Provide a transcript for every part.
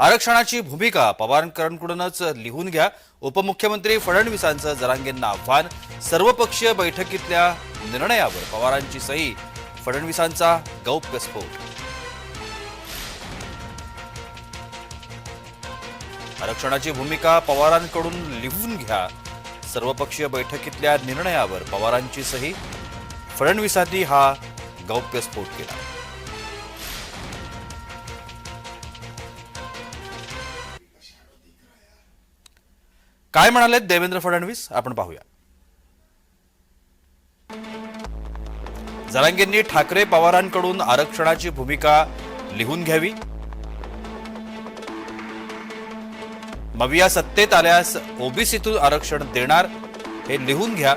आरक्षणाची भूमिका पवारांकडूनच लिहून घ्या. उपमुख्यमंत्री फडणवीसांचं जरांगेंना आव्हान सर्वपक्षीय बैठकीतल्या निर्णयावर पवारांची सही. फडणवीसांचा गौप्यस्फोट आरक्षणाची भूमिका पवारांकडून लिहून घ्या. सर्वपक्षीय बैठकीतल्या निर्णयावर पवारांची सही. फडणवीसांनी हा गौप्यस्फोट केला. काय म्हणालेत देवेंद्र फडणवीस? आपण पाहूया. जरांगेंनी ठाकरे पवारांकडून आरक्षणाची भूमिका लिहून घ्यावी. मविया सत्तेत आल्यास ओबीसीतून आरक्षण देणार हे लिहून घ्या.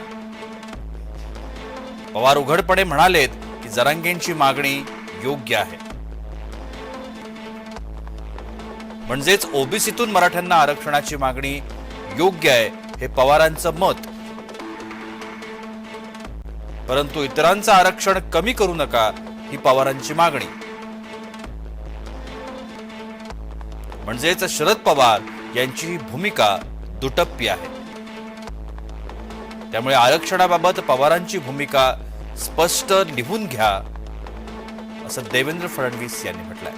पवार उघडपणे म्हणालेत की जरांगेंची मागणी योग्य आहे. म्हणजेच ओबीसीतून मराठ्यांना आरक्षणाची मागणी योग्य आहे हे पवारांचं मत. परंतु इतरांचं आरक्षण कमी करू नका ही पवारांची मागणी. म्हणजेच शरद पवार यांची ही भूमिका दुटप्पी आहे. त्यामुळे आरक्षणाबाबत पवारांची भूमिका स्पष्ट लिहून घ्या असं देवेंद्र फडणवीस यांनी म्हटलंय.